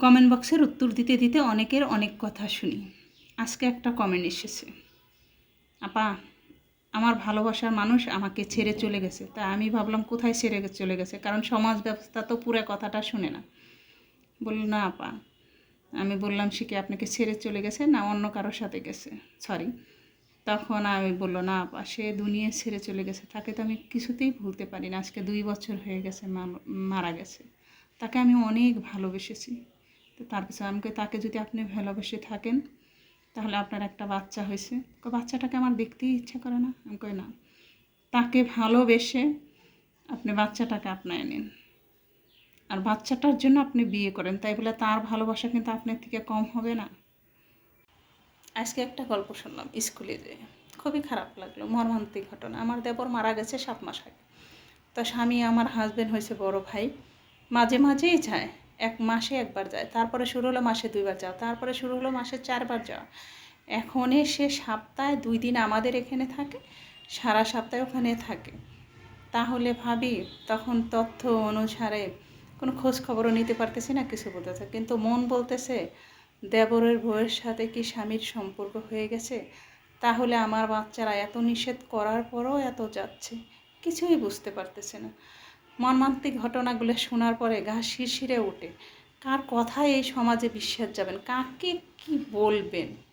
Comment বক্সের উত্তর দিতে দিতে অনেকের অনেক কথা শুনি। আজকে একটা কমেন্ট এসেছে। আপা, আমার ভালোবাসার মানুষ আমাকে ছেড়ে চলে গেছে। তা আমি ভাবলাম কোথায় ছেড়ে চলে গেছে? কারণ সমাজ ব্যবস্থা তো পুরো কথাটা শুনে না। বলল, না আপা, আমি বললাম সে কি আপনাকে ছেড়ে চলে গেছে না অন্য কারোর সাথে গেছে? সরি তখন আমি বলল, না আপা, সে দুনিয়া ছেড়ে চলে গেছে। তাকে তো আমি কিছুতেই ভুলতে পারি না। আজকে দুই বছর হয়ে গেছে মারা গেছে। তাকে আমি অনেক ভালোবেসেছি। তো তার আমি কই, তাকে যদি আপনি ভালোবেসে থাকেন তাহলে আপনার একটা বাচ্চা হয়েছে। বাচ্চাটাকে আমার দেখতেই ইচ্ছা করে না। আমি কই না তাকে ভালোবেসে আপনি বাচ্চাটাকে আপনায় নিন। আর বাচ্চাটার জন্য আপনি বিয়ে করেন। তাই বলে তার ভালোবাসা কিন্তু আপনার থেকে কম হবে না। আজকে একটা গল্প শুনলাম স্কুলে যে খুবই খারাপ লাগল মর্মান্তিক ঘটনা। আমার দেবর মারা গেছে সাত মাস আগে। তো স্বামী আমার হাজবেন্ড হয়েছে বড় ভাই। মাঝে মাঝেই যায়। এক মাসে একবার যায়, তারপরে শুরু হলো মাসে দুইবার যাওয়া, তারপরে শুরু হলো মাসে চারবার যাওয়া। এখন সে সপ্তাহে দুই দিন আমাদের এখানে থাকে, সারা সপ্তাহে ওখানে থাকে। তাহলে ভাবি, তখন তথ্য অনুসারে কোনো খোঁজ খবরও নিতে পারতেছি না, কিছু বলতেছে। কিন্তু মন বলতেছে, দেবরের বউয়ের সাথে কি স্বামীর সম্পর্ক হয়ে গেছে? তাহলে আমার বাচ্চারা এত নিষেধ করার পরও এত যাচ্ছে। কিছুই বুঝতে পারতেছে না। মর্মান্তিক ঘটনাগুলো শোনার পরে গা শিরশিরে ওঠে। কার কথায় এই সমাজে বিশ্বাস যাবেন? কাকে কি বলবেন?